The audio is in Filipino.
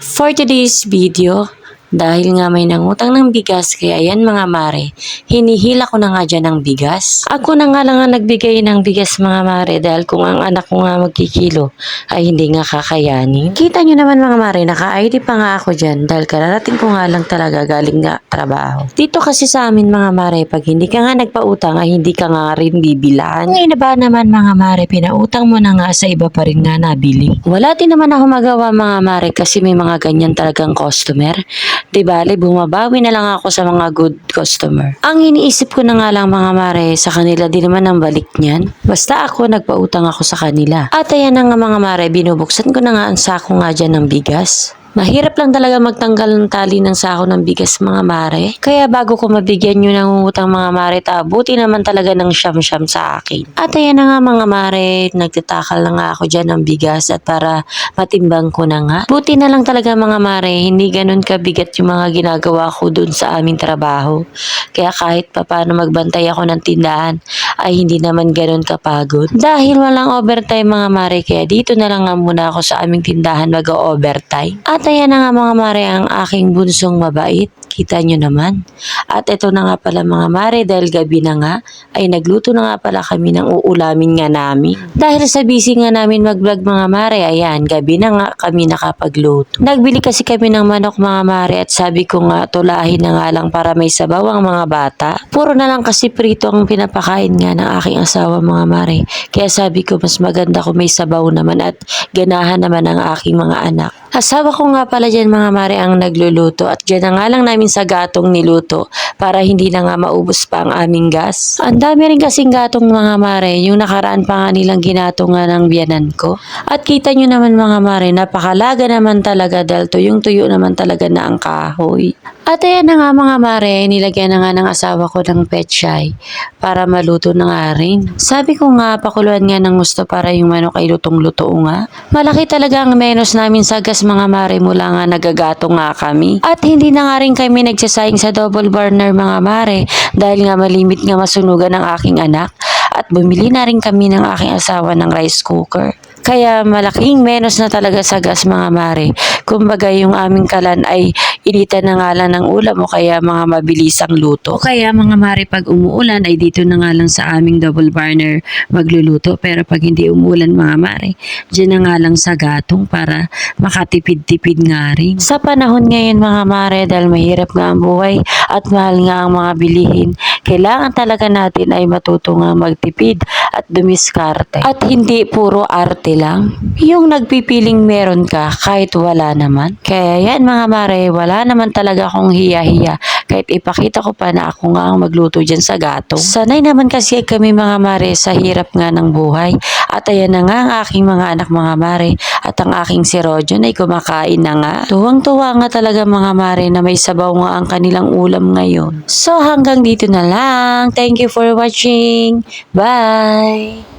For today's video, dahil nga may nangutang ng bigas kaya yan mga mare, hinihila ko na nga dyan ng bigas. Ako na nga lang nga nagbigay ng bigas mga mare dahil kung ang anak ko nga magkikilo ay hindi nga kakayanin. Kita nyo naman mga mare, naka-ID pa nga ako dyan dahil kararating ko nga lang talaga galing nga trabaho. Dito kasi sa amin mga mare, pag hindi ka nga nagpautang ay hindi ka nga rin bibilan. Ngayon ba naman mga mare, pinautang mo na nga sa iba pa rin nga nabili. Wala din naman ako magawa mga mare kasi may mga ganyan talagang customer. Di bale, bumabawi na lang ako sa mga good customer. Ang iniisip ko na nga lang mga mare, sa kanila din naman ang balik niyan. Basta ako, nagpautang ako sa kanila. At ayan na nga mga mare, binubuksan ko na nga ang sako nga dyan ng bigas. Mahirap lang talaga magtanggal ng tali ng sako ng bigas mga mare. Kaya bago ko mabigyan nyo ng utang mga mare, tabuti naman talaga ng siyam-siyam sa akin. At ayan na nga mga mare, nagtatakal na nga ako dyan ng bigas at para matimbang ko na nga. Buti na lang talaga mga mare, hindi ganun kabigat yung mga ginagawa ko dun sa aming trabaho. Kaya kahit papaano magbantay ako ng tindahan, ay hindi naman ganun kapagod. Dahil walang overtime mga mare, kaya dito na lang nga muna ako sa aming tindahan mag-overtime. At ayan na nga mga mare ang aking bunsong mabait. Kita nyo naman. At ito na nga pala mga mare dahil gabi na nga ay nagluto na nga pala kami ng uulamin nga namin. Dahil sa busy nga namin mag-vlog mga mare, ayan, gabi na nga kami nakapagluto. Nagbili kasi kami ng manok mga mare at sabi ko nga tulahin na nga lang para may sabaw ang mga bata. Puro na lang kasi prito ang pinapakain nga ng aking asawa mga mare. Kaya sabi ko mas maganda kung may sabaw naman at ganahan naman ang aking mga anak. Asawa ko nga pala dyan mga mare ang nagluluto at dyan na nga lang namin sa gatong niluto para hindi na nga maubos pa ang aming gas. Ang dami rin kasing gatong mga mare, yung nakaraan pa nga nilang ginatong nga ng biyanan ko. At kita nyo naman mga mare, napakalaga naman talaga dahil tuyong-tuyo naman talaga na ang kahoy. At ayan na nga mga mare, nilagyan na nga ng asawa ko ng pechay para maluto na nga rin. Sabi ko nga, pakuluan nga ng gusto para yung manok ay lutong-luto nga. Malaki talaga ang menos namin sa gas mga mare mula nga nagagato nga kami. At hindi na nga rin kami nagsasayang sa double burner mga mare dahil nga malimit nga masunugan ng aking anak. At bumili na rin kami ng aking asawa ng rice cooker. Kaya malaking menos na talaga sa gas mga mare. Kumbaga yung aming kalan ay initan na nga lang ng ulam o kaya mga mabilisang luto. O kaya mga mare pag umuulan ay dito na nga lang sa aming double burner magluluto. Pero pag hindi umuulan mga mare, dyan na nga lang sa gatong para makatipid-tipid nga rin. Sa panahon ngayon mga mare dahil mahirap nga ang buhay at mahal nga ang mga bilihin, kailangan talaga natin ay matuto nga magtipid at dumiskarte. At hindi puro arte lang. Yung nagpipiling meron ka kahit wala naman. Kaya yan mga mare, wala naman talaga akong hiya-hiya kahit ipakita ko pa na ako nga ang magluto dyan sa gatong. Sanay naman kasi kami mga mare sa hirap nga ng buhay. At ayan na nga ang aking mga anak mga mare at ang aking si Rojon ay kumakain na nga. Tuwang-tuwa nga talaga mga mare na may sabaw nga ang kanilang ulam ngayon. So hanggang dito na lang. Thank you for watching. Bye!